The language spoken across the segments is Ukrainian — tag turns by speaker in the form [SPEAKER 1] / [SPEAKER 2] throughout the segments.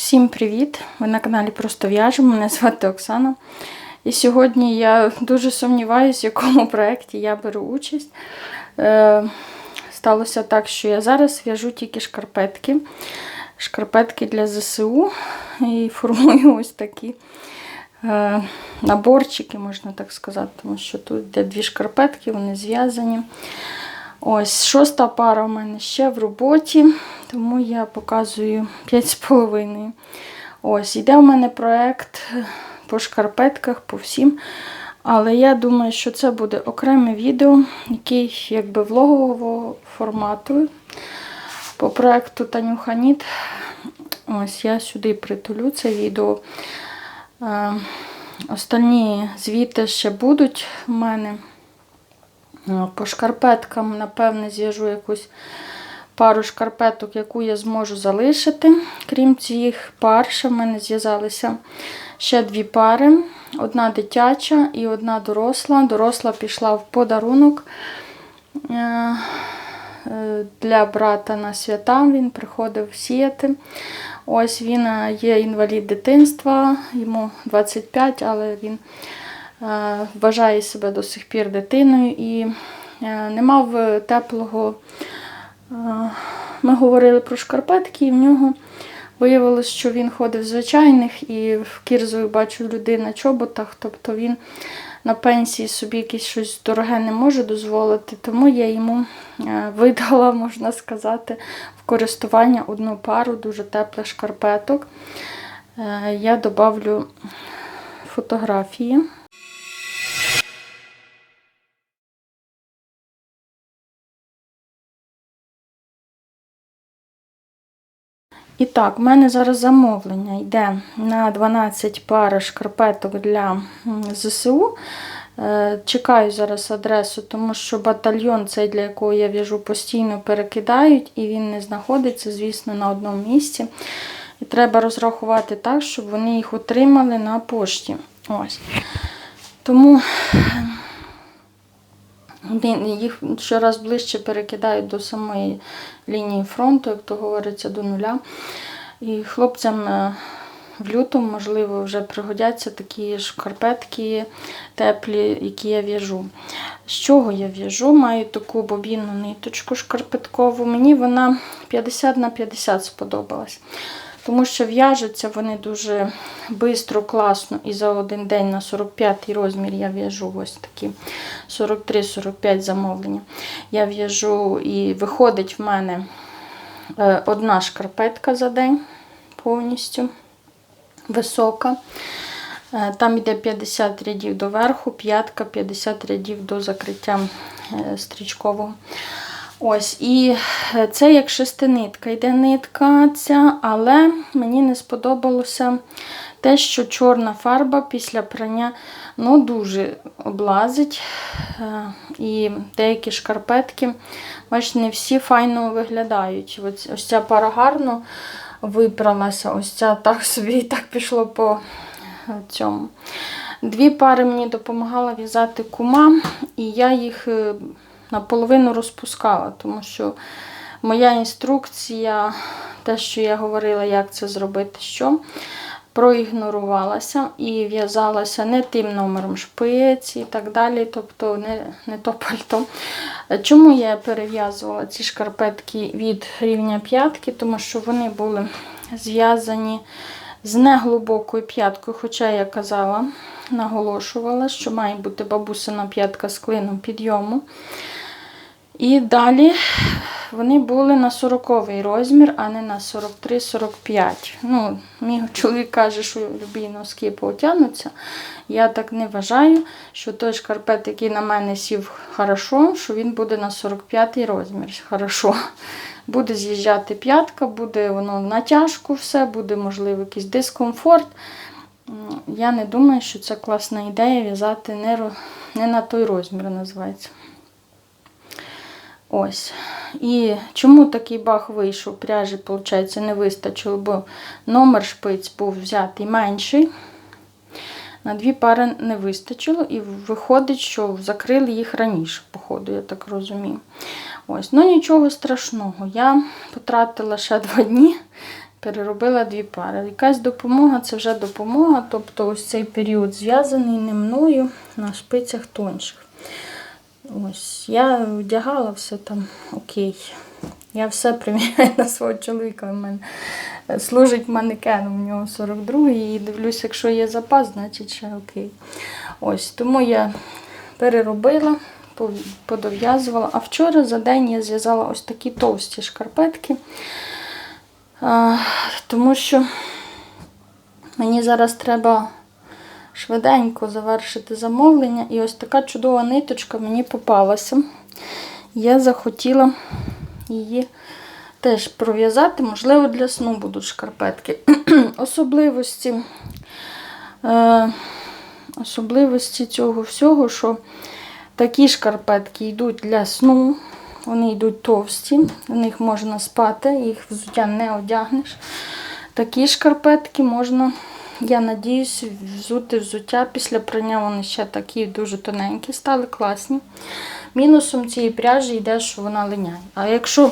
[SPEAKER 1] Всім привіт! Ви на каналі Просто В'яжемо. Мене звати Оксана. І сьогодні я дуже сумніваюся, в якому проєкті я беру участь. Е, сталося так, що я зараз в'яжу тільки шкарпетки. Шкарпетки для ЗСУ. І формую ось такі е, наборчики, можна так сказати, тому що тут йде дві шкарпетки, вони зв'язані. Ось шоста пара у мене ще в роботі, тому я показую 5,5. Ось, йде у мене проєкт по шкарпетках, по всім. Але я думаю, що це буде окреме відео, який якби влогового формату. По проєкту Танюха Ніт. Ось я сюди притулю це відео. Е, Останні звіти ще будуть в мене. Е, По шкарпеткам, напевне, зв'яжу якусь пару шкарпеток, яку я зможу залишити. Крім цих пар, ще в мене зв'язалися ще дві пари. Одна дитяча і одна доросла. Доросла пішла в подарунок е, е, для брата на свята. Він приходив сіяти. Ось він є інвалід дитинства, йому 25, але він вважає себе до сих пір дитиною і е, не мав е, теплого. е, Ми говорили про шкарпетки, і в нього виявилось, що він ходив в звичайних і в кірзові бачу людей на чоботах, тобто він на пенсії собі якесь щось дороге не може дозволити, тому я йому е, видала, можна сказати, в користування одну пару дуже теплих шкарпеток. Е, Я добавлю фотографії. І так, в мене зараз замовлення йде на 12 пар шкарпеток для ЗСУ. Е, Чекаю зараз адресу, тому що батальйон, цей, для якого я в'яжу, постійно перекидають, і він не знаходиться, звісно, на одному місці. І треба розрахувати так, щоб вони їх отримали на пошті. Ось. Тому їх щораз ближче перекидають до самої лінії фронту, як то говориться, до нуля. І хлопцям е, в лютому, можливо, вже пригодяться такі шкарпетки теплі, які я в'яжу. З чого я в'яжу? Маю таку бобінну ниточку шкарпеткову. Мені вона 50 на 50 сподобалась. Тому що в'яжуться вони дуже швидко, класно. І за один день на 45 розмір я в'яжу ось такі 43-45 замовлення. Я в'яжу і виходить в мене е, одна шкарпетка за день повністю висока. Е, Там йде 50 рядів до верху, п'ятка 50 рядів до закриття е, стрічкового. Ось, і е, це як шестинитка. Йде нитка ця, але мені не сподобалося те, що чорна фарба після прання ну, дуже облазить. Е, І деякі шкарпетки, бачите, не всі файно виглядають. Ось, ось ця пара гарно випралася, ось ця так собі і так пішло по е, цьому. Дві пари мені допомагала в'язати кума, і я їх наполовину розпускала, тому що моя інструкція, те, що я говорила, як це зробити, що проігнорувалася і в'язалася не тим номером шпиць і так далі, тобто не, не то пальто. Чому я перев'язувала ці шкарпетки від рівня п'ятки? Тому що вони були зв'язані з неглибокою п'яткою, хоча я казала, наголошувала, що має бути бабусина п'ятка з клином підйому. І далі вони були на 40 розмір, а не на 43-45. Ну, мій чоловік каже, що любі носки потягнуться. Я так не вважаю, що той шкарпет, який на мене сів хорошо, що він буде на 45 розмір. Хорошо. Буде з'їжджати п'ятка, буде воно в натяжку все, буде, можливо, якийсь дискомфорт. Я не думаю, що це класна ідея в'язати не на той розмір, називається. Ось. І чому такий бах вийшов? Пряжі, виходить, не вистачило, бо номер шпиць був взятий менший. На дві пари не вистачило, і виходить, що закрили їх раніше, походу, я так розумію. Ось, ну нічого страшного. Я потратила ще два дні переробила дві пари. Якась допомога це вже допомога. Тобто ось цей період зв'язаний не мною на шпицях тонших. Ось, я вдягала все там окей. Я все приміряю на свого чоловіка. Він мене е, служить манекеном, у нього 42-й, і дивлюсь, якщо є запас, значить ще окей. Ось, тому я переробила, подов'язувала. А вчора за день я зв'язала ось такі товсті шкарпетки. Тому що мені зараз треба швиденько завершити замовлення. І ось така чудова ниточка мені попалася. Я захотіла її теж пров'язати, можливо, для сну будуть шкарпетки. Особливості, е, особливості цього всього, що такі шкарпетки йдуть для сну, вони йдуть товсті, в них можна спати, їх взуття не одягнеш. Такі шкарпетки можна, я надіюсь, взути взуття після прання вони ще такі дуже тоненькі стали, класні. Мінусом цієї пряжі йде, що вона линяє. А якщо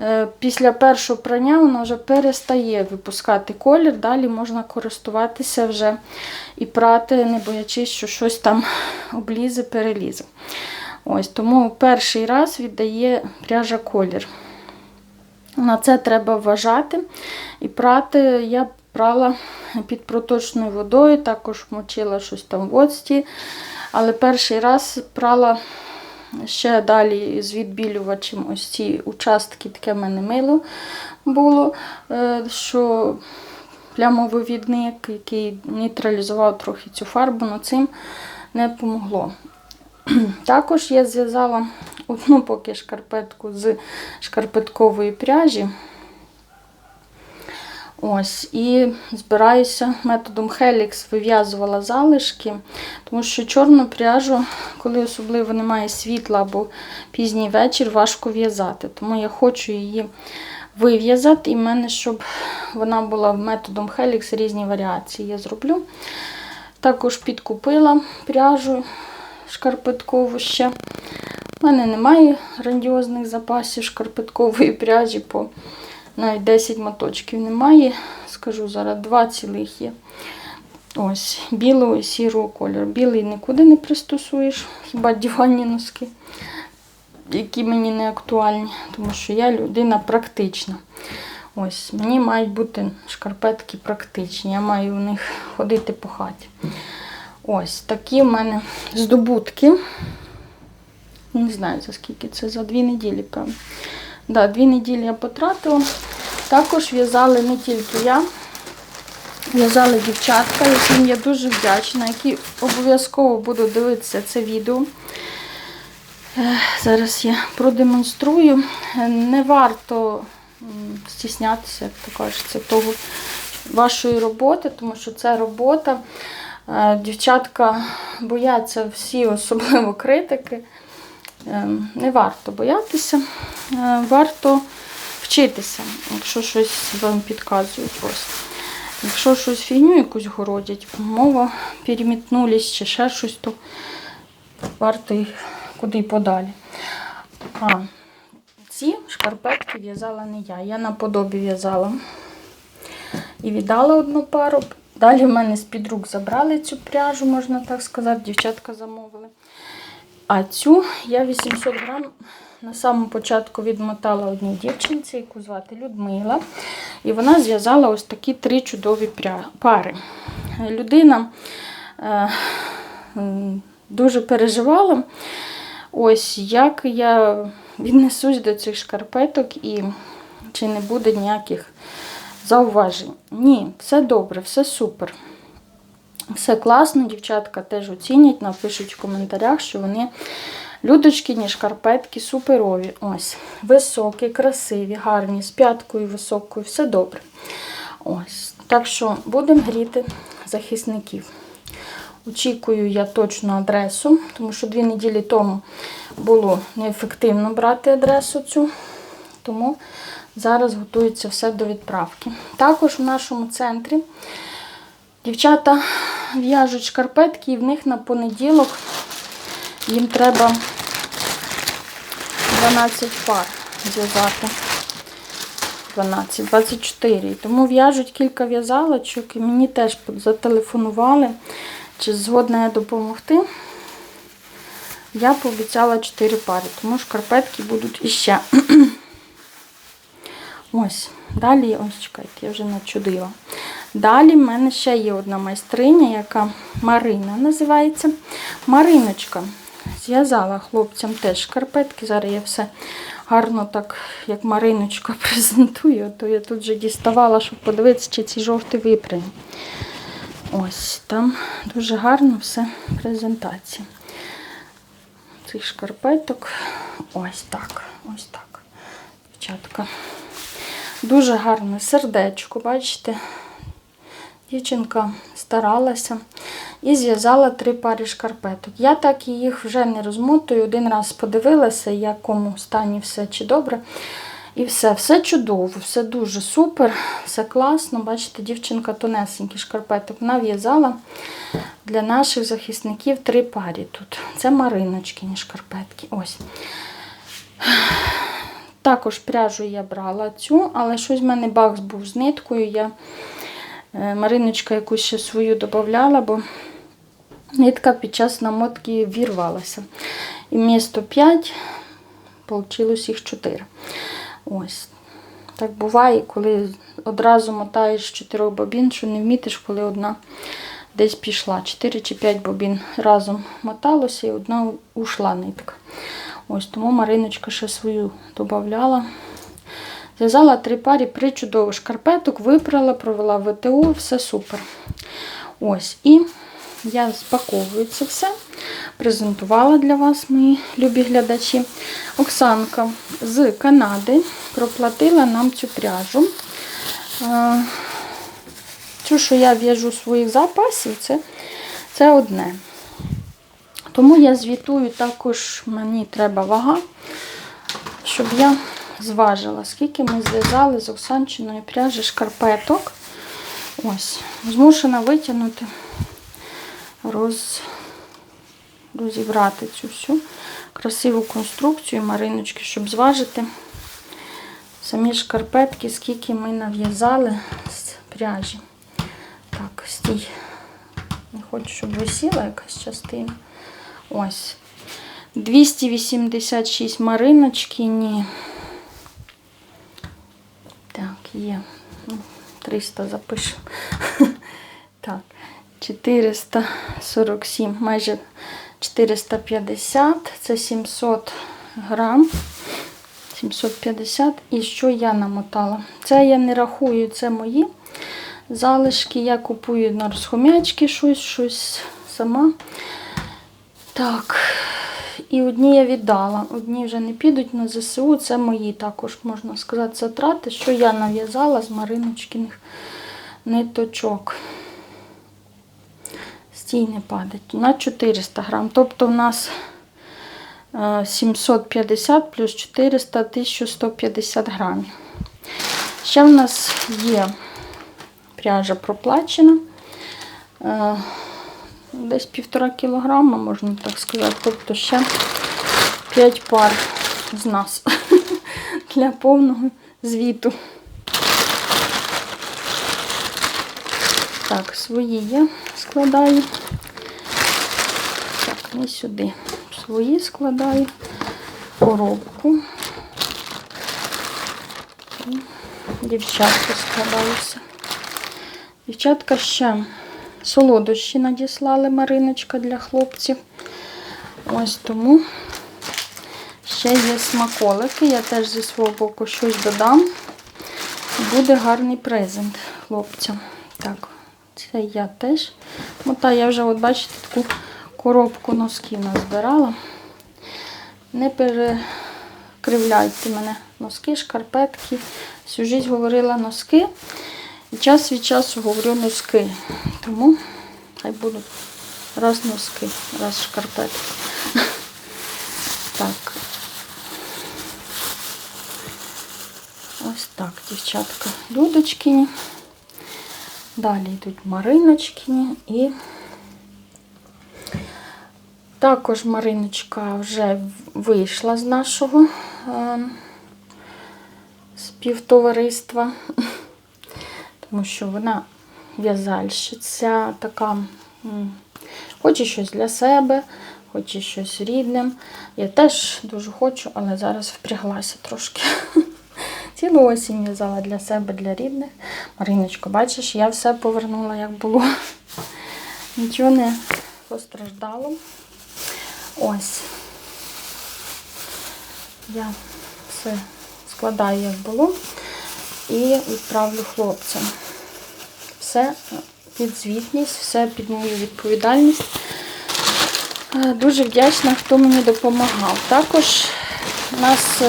[SPEAKER 1] е, після першого прання вона вже перестає випускати колір, далі можна користуватися вже і прати, не боячись, що щось там облізе, перелізе. Ось, тому перший раз віддає пряжа колір. На це треба вважати. І прати я прала під проточною водою, також мочила щось там в оцті. Але перший раз прала ще далі з відбілювачем ось ці участки, таке в мене мило було, е, що плямовивідник, який нейтралізував трохи цю фарбу, але цим не помогло. Також я зв'язала одну поки шкарпетку з шкарпеткової пряжі. Ось, і збираюся методом Helix вив'язувала залишки, тому що чорну пряжу, коли особливо немає світла або пізній вечір, важко в'язати. Тому я хочу її вив'язати, і в мене, щоб вона була методом Helix, різні варіації я зроблю. Також підкупила пряжу шкарпеткову ще. У мене немає грандіозних запасів шкарпеткової пряжі, по навіть 10 моточків немає. Скажу зараз, два цілих є. Ось, білого і сірого кольору. Білий нікуди не пристосуєш, хіба диванні носки, які мені не актуальні, тому що я людина практична. Ось, мені мають бути шкарпетки практичні. Я маю в них ходити по хаті. Ось такі в мене здобутки. Не знаю, за скільки це, за дві неділі, певно. Да, дві неділі я потратила. Також в'язали не тільки я, в'язали дівчатка, яким я дуже вдячна, які обов'язково будуть дивитися це відео. Е, Зараз я продемонструю. Е, Не варто стіснятися, як то кажеться, того вашої роботи, тому що це робота. Е, Дівчатка бояться всі, особливо критики. Е, Не варто боятися, е, варто вчитися, якщо щось вам підказують. Ось. Якщо щось фігню якусь городять, мова перемітнулись чи ще щось, то варто їх куди подалі. А, ці шкарпетки в'язала не я. Я наподобі в'язала і віддала одну пару. Далі в мене з-під рук забрали цю пряжу, можна так сказати, дівчатка замовили. А цю я 800 грам на самому початку відмотала одній дівчинці, яку звати Людмила. І вона зв'язала ось такі три чудові пари. Людина е, дуже переживала, ось як я віднесусь до цих шкарпеток і чи не буде ніяких зауважень. Ні, все добре, все супер. Все класно, дівчатка теж оцінять, напишуть в коментарях, що вони людочкині шкарпетки суперові. Ось, високі, красиві, гарні, з п'яткою високою, все добре. Ось. Так що будемо гріти захисників. Очікую я точну адресу, тому що дві неділі тому було неефективно брати адресу цю. Тому зараз готується все до відправки. Також в нашому центрі дівчата в'яжуть шкарпетки, і в них на понеділок їм треба 12 пар зв'язати. 12, 24. Тому в'яжуть кілька в'язалочок і мені теж зателефонували, чи згодна я допомогти. Я пообіцяла 4 пари, тому шкарпетки будуть іще. Ось, далі, ось чекайте, я вже начудила. Далі в мене ще є одна майстриня, яка Марина називається. Мариночка зв'язала хлопцям теж шкарпетки. Зараз я все гарно так, як Мариночка презентую, то я тут вже діставала, щоб подивитися, чи ці жовті випряні. Ось там дуже гарно все презентація. Цих шкарпеток. Ось так. Ось так. Дівчатка. Дуже гарне сердечко, бачите? Дівчинка старалася і зв'язала три пари шкарпеток. Я так їх вже не розмотую. Один раз подивилася, в якому стані все чи добре. І все, все чудово, все дуже супер, все класно. Бачите, дівчинка тонесенький шкарпеток нав'язала для наших захисників три парі тут. Це Мариночкині шкарпетки. Ось. Також пряжу я брала цю, але щось в мене бакс був з ниткою. Я Мариночка якусь ще свою додавала, бо нитка під час намотки вірвалася. І вмісто 5 вийшло їх 4. Ось. Так буває, коли одразу мотаєш 4 бобін, що не вмітиш, коли одна десь пішла. 4 чи 5 бобін разом моталося і одна ушла нитка. Ось тому Мариночка ще свою додавала. Зв'язала три парі причудово шкарпеток, випрала, провела ВТО, все супер. Ось, і я спаковую це все. Презентувала для вас, мої любі глядачі. Оксанка з Канади проплатила нам цю пряжу. Е, Цю, що я в'яжу своїх запасів, це, це одне. Тому я звітую також, мені треба вага, щоб я зважила, скільки ми зв'язали з Оксанчиної пряжі шкарпеток. Ось, змушена витягнути, роз, розібрати цю всю красиву конструкцію Мариночки, щоб зважити самі шкарпетки, скільки ми нав'язали з пряжі. Так, стій. Не хочу, щоб висіла якась частина. Ось. 286 мариночки, ні. Є. Ну, 300 запишемо. Так, 447, майже 450, це 700 грам. 750. І що я намотала? Це я не рахую, це мої залишки. Я купую на розхом'ячки щось, щось сама. Так, і одні я віддала. Одні вже не підуть на ЗСУ. Це мої також, можна сказати, затрати, що я нав'язала з Мариночкиних ниточок. Стій падать. На 400 грам. Тобто в нас е, 750 плюс 400 1150 грамів. Ще в нас є пряжа проплачена. Десь півтора кілограма, можна так сказати. Тобто ще 5 пар з нас для повного звіту. Так, свої я складаю. Так, не сюди. Свої складаю коробку. І дівчатка складаюся. Дівчатка ще солодощі надіслали Мариночка для хлопців. Ось тому ще є смаколики. Я теж зі свого боку щось додам. Буде гарний презент хлопцям. Так, це я теж. Мота, я вже, от бачите, таку коробку носків назбирала. Не перекривляйте мене носки, шкарпетки. Всю говорила носки. І час від часу говорю носки. Тому хай будуть раз носки, раз шкарпетки. Так. Ось так, дівчатка, Людочкині. Далі йдуть Мариночкині і також Мариночка вже вийшла з нашого е, співтовариства, тому що вона в'язальщиця така, хоче щось для себе, хоче щось рідним. Я теж дуже хочу, але зараз впряглася трошки. Цілу осінь в'язала для себе, для рідних. Мариночко, бачиш, я все повернула, як було. Нічого не постраждало. Ось. Я все складаю, як було, і відправлю хлопцям. Все під звітність, все під мою відповідальність. Е, Дуже вдячна, хто мені допомагав. Також у нас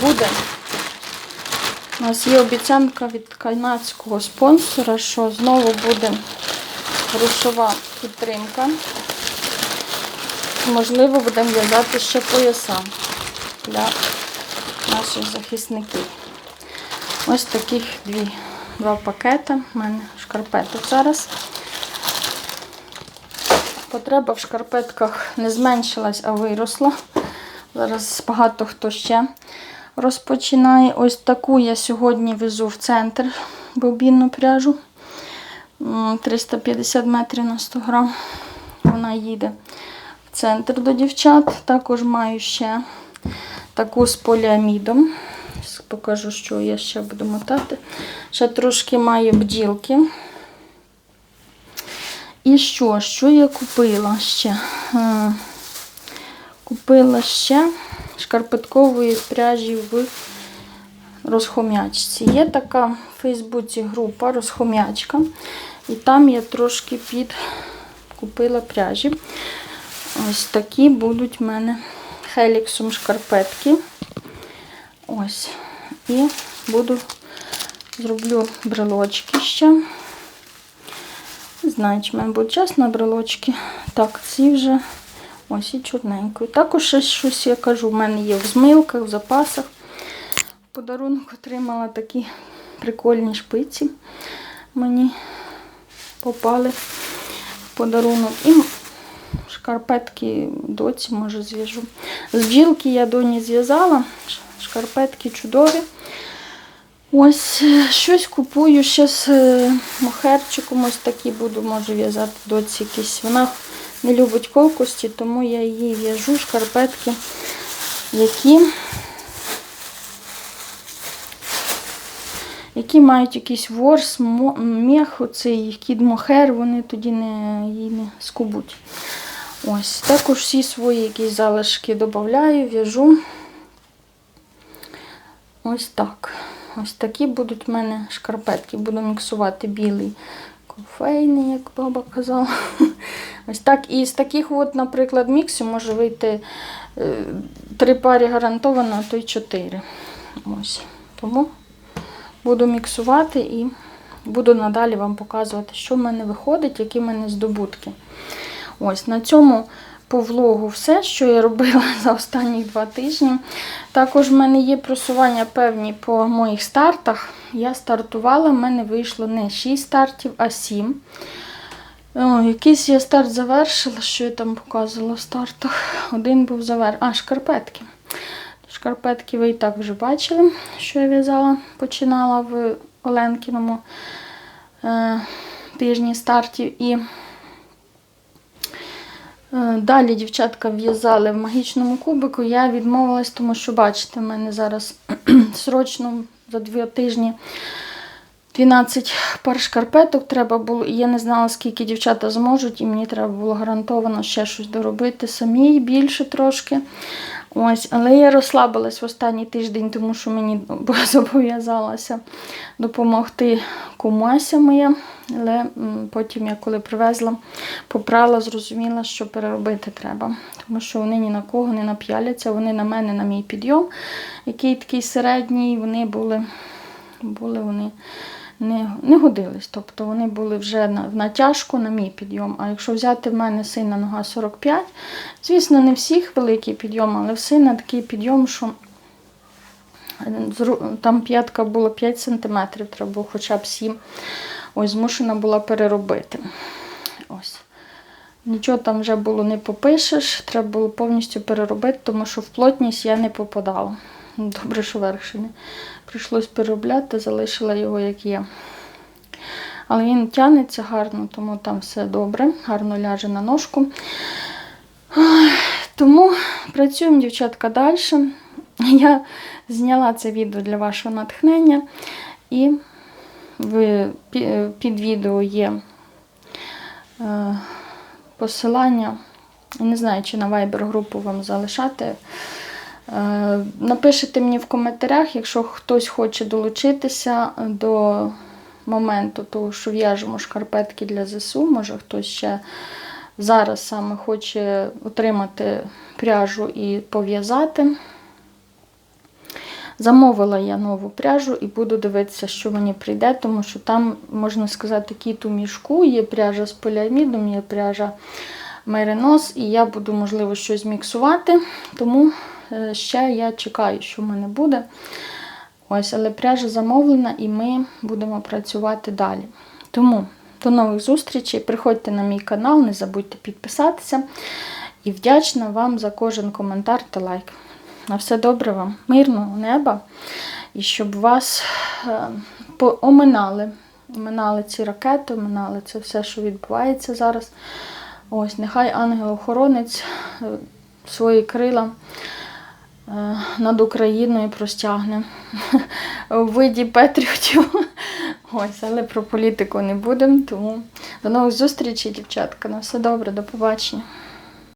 [SPEAKER 1] буде, у нас є обіцянка від канадського спонсора, що знову буде грошова підтримка. Можливо, будемо в'язати ще пояса для наших захисників. Ось таких дві, два пакети. У мене шкарпеток зараз. Потреба в шкарпетках не зменшилась, а виросла. Зараз багато хто ще розпочинає. Ось таку я сьогодні везу в центр бобінну пряжу. 350 метрів на 100 грам. Вона їде в центр до дівчат. Також маю ще таку з поліамідом. Покажу, що я ще буду мотати. Ще трошки маю бділки. І що? Що я купила ще? Е, Купила ще шкарпеткової пряжі в розхом'ячці. Є така в Фейсбуці група розхом'ячка. І там я трошки під купила пряжі. Ось такі будуть в мене хеліксом шкарпетки. Ось. І буду зроблю брелочки ще. Знаю, чи в час на брелочки. Так, ці вже ось і чорненькою. Також ще щось я кажу, в мене є в змилках, в запасах. Подарунок отримала такі прикольні шпиці. Мені попали в подарунок. І шкарпетки доці, може, зв'яжу. З бджілки я доні зв'язала. Шкарпетки чудові. Ось е, щось купую ще з е, мохерчиком. Ось такі буду, може, в'язати доці якісь. Вона не любить колкості, тому я їй в'яжу шкарпетки, які, які мають якийсь ворс, мех, оцей кід мохер, вони тоді не, її не скубуть. Ось, також всі свої якісь залишки додаю, в'яжу. Ось так. Ось такі будуть в мене шкарпетки. Буду міксувати білий кофейний, як баба казала. Ось так. І з таких, от, наприклад, міксів може вийти е, три пари гарантовано, а то й чотири. Ось. Тому буду міксувати і буду надалі вам показувати, що в мене виходить, які в мене здобутки. Ось на цьому по влогу все, що я робила за останні два тижні. Також в мене є просування певні по моїх стартах. Я стартувала, в мене вийшло не 6 стартів, а 7. О, якийсь я старт завершила, що я там показувала в стартах. Один був завер... А, шкарпетки. Шкарпетки ви і так вже бачили, що я в'язала, починала в Оленкіному е, тижні стартів. І Далі дівчатка в'язали в магічному кубику. Я відмовилась, тому що, бачите, в мене зараз срочно за дві тижні 12 пар шкарпеток треба було. І я не знала, скільки дівчата зможуть, і мені треба було гарантовано ще щось доробити самій більше трошки. Ось, але я розслабилась в останній тиждень, тому що мені зобов'язалася допомогти кумася моя. Але потім я коли привезла, попрала, зрозуміла, що переробити треба. Тому що вони ні на кого не нап'яляться, вони на мене, на мій підйом, який такий середній, вони були, були вони не, не годились. Тобто вони були вже на, в натяжку на мій підйом. А якщо взяти в мене сина нога 45, звісно, не всіх великий підйом, але в сина такий підйом, що там п'ятка була 5 см, треба було хоча б 7 Ось змушена була переробити. Ось. Нічого там вже було не попишеш, треба було повністю переробити, тому що в плотність я не попадала. Добре, що ще прийшлось переробляти, залишила його як є. Але він тягнеться гарно, тому там все добре, гарно ляже на ножку. Тому працюємо, дівчатка, далі. Я зняла це відео для вашого натхнення. І під відео є е, посилання. Не знаю, чи на Viber групу вам залишати. Е, Напишіть мені в коментарях, якщо хтось хоче долучитися до моменту того, що в'яжемо шкарпетки для ЗСУ, може хтось ще зараз саме хоче отримати пряжу і пов'язати. Замовила я нову пряжу і буду дивитися, що мені прийде, тому що там, можна сказати, кіт у мішку, є пряжа з поліамідом, є пряжа меринос, і я буду, можливо, щось міксувати. Тому ще я чекаю, що в мене буде. Ось, але пряжа замовлена і ми будемо працювати далі. Тому до нових зустрічей. Приходьте на мій канал, не забудьте підписатися. І вдячна вам за кожен коментар та лайк. На все добре вам, мирного неба. І щоб вас е, оминали. Оминали ці ракети, оминали це все, що відбувається зараз. Ось, нехай ангел-охоронець е, свої крила е, над Україною простягне у виді патріотів. Ось, але про політику не будемо. Тому до нових зустрічей, дівчатка. На все добре, до побачення.